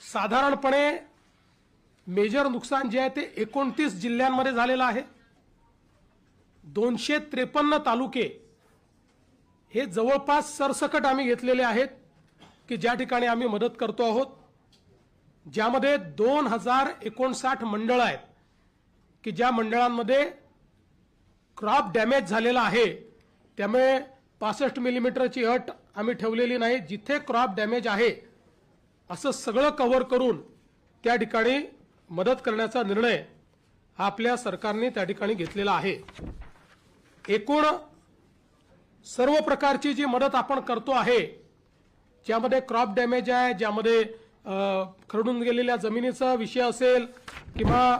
साधारणपणे मेजर नुकसान जे आहे ते एकोणतीस जिल्ह्यांमध्ये झालेलं आहे. दोनशे त्रेपन्न तालुके हे जवळपास सरसकट आम्ही घेतलेले आहेत की ज्या ठिकाणी आम्ही मदत करतो आहोत. ज्यामध्ये दोन हजार एकोणसाठ मंडळं आहेत की ज्या मंडळांमध्ये क्रॉप डॅमेज झालेला आहे. त्यामुळे पासष्ट मिलीमीटरची अट आम्ही ठेवलेली नाही. जिथे क्रॉप डॅमेज आहे असं सगळं कव्हर करून त्या ठिकाणी मदत करण्याचा निर्णय हा आपल्या सरकारने त्या ठिकाणी घेतलेला आहे. एकूण सर्व प्रकारची जी मदत आपण करतो आहे ज्यामध्ये क्रॉप डॅमेज आहे ज्यामध्ये खरडून गेलेल्या जमिनीचा विषय असेल किंवा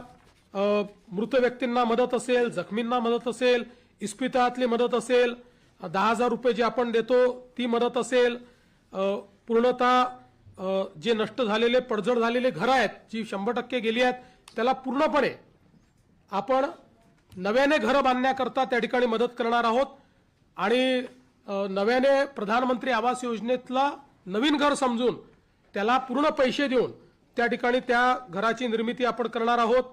मृत व्यक्तींना मदत असेल जखमींना मदत असेल इस्पितळातली मदत असेल दहा हजार रुपये जी आपण देतो ती मदत असेल पूर्णतः जे नष्ट झालेले पडझड झालेले घरं आहेत जी शंभर टक्के गेली आहेत त्याला पूर्णपणे आपण नव्याने घरं बांधण्याकरता त्या ठिकाणी मदत करणार आहोत. आणि नव्याने प्रधानमंत्री आवास योजनेतला नवीन घर समजून त्याला पूर्ण पैसे देऊन त्या ठिकाणी त्या घराची निर्मिती आपण करणार आहोत.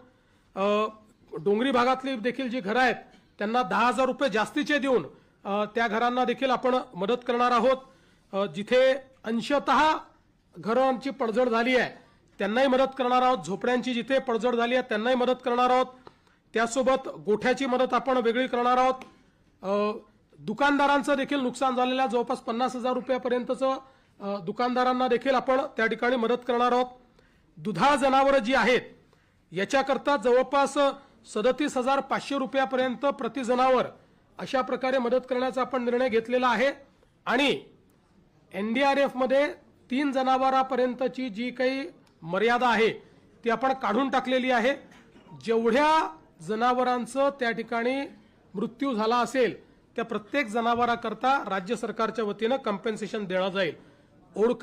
डोंगरी भागातली देखील जी घरं आहेत त्यांना दहा हजार रुपये जास्तीचे देऊन त्या घरांना देखील आपण मदत करणार आहोत. जिथे अंशतः घरांची पडझड झाली आहे. त्यांनाही मदत करणार आहोत. झोपड्यांची जिथे पडझड झाली आहे त्यांनाही मदत करणार आहोत. त्यासोबत गोठ्याची मदत आपण वेगळी करणार आहोत. दुकानदारांचं देखील नुकसान झालेलं आहे. जवळपास पन्नास हजार रुपयापर्यंतचं दुकानदारांना देखील आपण त्या ठिकाणी मदत करणार आहोत. दुधाळ जनावरं जी आहेत याच्याकरता जवळपास सदतीस हजार पाचशे रुपयापर्यंत प्रति जनावर अशा प्रकारे मदत करण्याचा आपण निर्णय घेतलेला आहे. आणि एनडीआरएफमध्ये तीन जनावरापर्यंतची जी काही मर्यादा आहे ती आपण काढून टाकलेली आहे. जेवढ्या जनावरांचं त्या ठिकाणी मृत्यू झाला असेल त्या प्रत्येक जनावराकरता राज्य सरकारच्या वतीनं कम्पेन्सेशन देणं जाईल ओळख